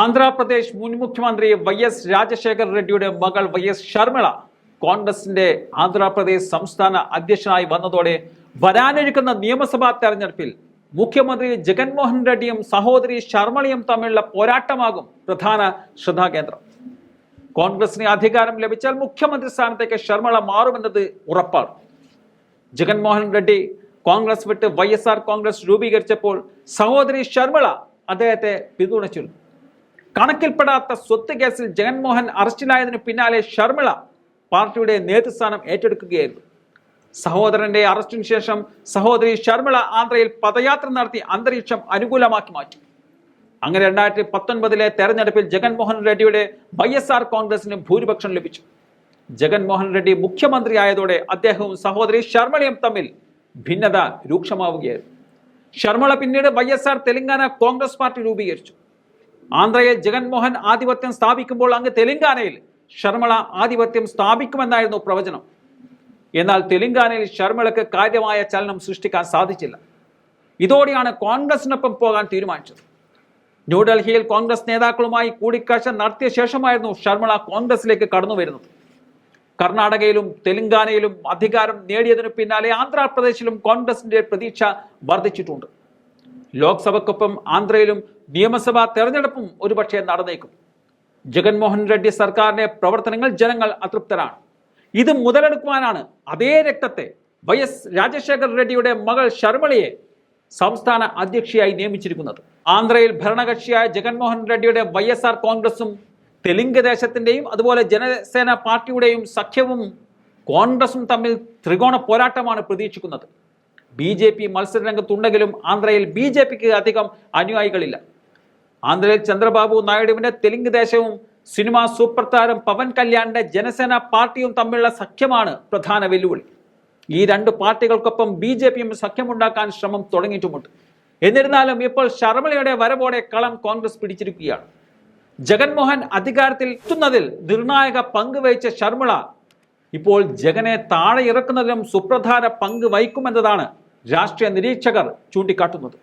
ആന്ധ്രാപ്രദേശ് മുൻ മുഖ്യമന്ത്രി Y S Rajasekhar റെഡ്ഡിയുടെ മകൾ വൈ എസ് ഷർമിള കോൺഗ്രസിന്റെ ആന്ധ്രാപ്രദേശ് സംസ്ഥാന അധ്യക്ഷനായി വന്നതോടെ വരാനിരിക്കുന്ന നിയമസഭാ തെരഞ്ഞെടുപ്പിൽ മുഖ്യമന്ത്രി ജഗൻമോഹൻ റെഡ്ഡിയും സഹോദരി ശർമ്മളയും തമ്മിലുള്ള പോരാട്ടമാകും പ്രധാന ശ്രദ്ധാകേന്ദ്രം. കോൺഗ്രസിന് അധികാരം ലഭിച്ചാൽ മുഖ്യമന്ത്രി സ്ഥാനത്തേക്ക് ശർമ്മള മാറുമെന്നത് ഉറപ്പാണ്. ജഗൻമോഹൻ റെഡ്ഡി കോൺഗ്രസ് വിട്ട് വൈ കോൺഗ്രസ് രൂപീകരിച്ചപ്പോൾ സഹോദരി ശർമ്മള അദ്ദേഹത്തെ പിന്തുണച്ചിരുന്നു. കണക്കിൽപ്പെടാത്ത സ്വത്ത് കേസിൽ ജഗൻമോഹൻ അറസ്റ്റിലായതിനു പിന്നാലെ ശർമിള പാർട്ടിയുടെ നേതൃസ്ഥാനം ഏറ്റെടുക്കുകയായിരുന്നു. സഹോദരന്റെ അറസ്റ്റിന് ശേഷം സഹോദരി ശർമിള ആന്ധ്രയിൽ പദയാത്ര നടത്തി അന്തരീക്ഷം അനുകൂലമാക്കി മാറ്റി. അങ്ങനെ രണ്ടായിരത്തി പത്തൊൻപതിലെ തെരഞ്ഞെടുപ്പിൽ ജഗൻമോഹൻ റെഡ്ഡിയുടെ വൈ എസ് ആർ കോൺഗ്രസിന് ഭൂരിപക്ഷം ലഭിച്ചു. ജഗൻമോഹൻ റെഡ്ഡി മുഖ്യമന്ത്രിയായതോടെ അദ്ദേഹവും സഹോദരി ശർമ്മളയും തമ്മിൽ ഭിന്നത രൂക്ഷമാവുകയായിരുന്നു. ശർമ്മള പിന്നീട് Y S R Telangana Congress party രൂപീകരിച്ചു. ആന്ധ്രയിൽ ജഗൻമോഹൻ ആധിപത്യം സ്ഥാപിക്കുമ്പോൾ അങ്ങ് തെലങ്കാനയിൽ ശർമ്മള ആധിപത്യം സ്ഥാപിക്കുമെന്നായിരുന്നു പ്രവചനം. എന്നാൽ തെലങ്കാനയിൽ ശർമ്മളക്ക് കാര്യമായ ചലനം സൃഷ്ടിക്കാൻ സാധിച്ചില്ല. ഇതോടെയാണ് കോൺഗ്രസിനൊപ്പം പോകാൻ തീരുമാനിച്ചത്. ന്യൂഡൽഹിയിൽ കോൺഗ്രസ് നേതാക്കളുമായി കൂടിക്കാഴ്ച നടത്തിയ ശേഷമായിരുന്നു ശർമ്മള കോൺഗ്രസിലേക്ക് കടന്നു വരുന്നത്. കർണാടകയിലും തെലങ്കാനയിലും അധികാരം നേടിയതിനു പിന്നാലെ ആന്ധ്രാപ്രദേശിലും കോൺഗ്രസിന്റെ പ്രതീക്ഷ വർദ്ധിച്ചിട്ടുണ്ട്. ലോക്സഭയ്ക്കൊപ്പം ആന്ധ്രയിലും നിയമസഭാ തെരഞ്ഞെടുപ്പും ഒരുപക്ഷെ നടന്നേക്കും. ജഗൻമോഹൻ റെഡ്ഡി സർക്കാരിന്റെ പ്രവർത്തനങ്ങൾ ജനങ്ങൾ അതൃപ്തരാണ്. ഇത് മുതലെടുക്കുവാനാണ് അതേ രക്തത്തെ വൈ എസ് രാജശേഖർ റെഡ്ഡിയുടെ മകൾ ശർമ്മളിയെ സംസ്ഥാന അധ്യക്ഷയായി നിയമിച്ചിരിക്കുന്നത്. ആന്ധ്രയിൽ ഭരണകക്ഷിയായ ജഗൻമോഹൻ റെഡ്ഡിയുടെ വൈ എസ് ആർ കോൺഗ്രസും തെലുങ്ക് ദേശത്തിന്റെയും അതുപോലെ ജനസേന പാർട്ടിയുടെയും സഖ്യവും കോൺഗ്രസും തമ്മിൽ ത്രികോണ പോരാട്ടമാണ് പ്രതീക്ഷിക്കുന്നത്. ബി ജെ പി മത്സരരംഗത്തുണ്ടെങ്കിലും ആന്ധ്രയിൽ ബി ജെ പിക്ക് അധികം അനുയായികളില്ല. ആന്ധ്രയിൽ ചന്ദ്രബാബു നായിഡുവിന്റെ തെലുങ്ക് ദേശവും സിനിമാ സൂപ്പർ താരം പവൻ കല്യാണിന്റെ ജനസേന പാർട്ടിയും തമ്മിലുള്ള സഖ്യമാണ് പ്രധാന വെല്ലുവിളി. ഈ രണ്ട് പാർട്ടികൾക്കൊപ്പം ബി ജെ പിയും സഖ്യമുണ്ടാക്കാൻ ശ്രമം തുടങ്ങിയിട്ടുമുണ്ട്. എന്നിരുന്നാലും ഇപ്പോൾ ശർമ്മളയുടെ വരവോടെ കളം കോൺഗ്രസ് പിടിച്ചിരിക്കുകയാണ്. ജഗൻമോഹൻ അധികാരത്തിൽ എത്തുന്നതിൽ നിർണായക പങ്ക് വഹിച്ച ശർമ്മള ഇപ്പോൾ ജഗനെ താഴെ ഇറക്കുന്നതിലും സുപ്രധാന പങ്ക് വഹിക്കുമെന്നതാണ് രാഷ്ട്രീയ നിരീക്ഷകർ ചൂണ്ടിക്കാട്ടുന്നത്.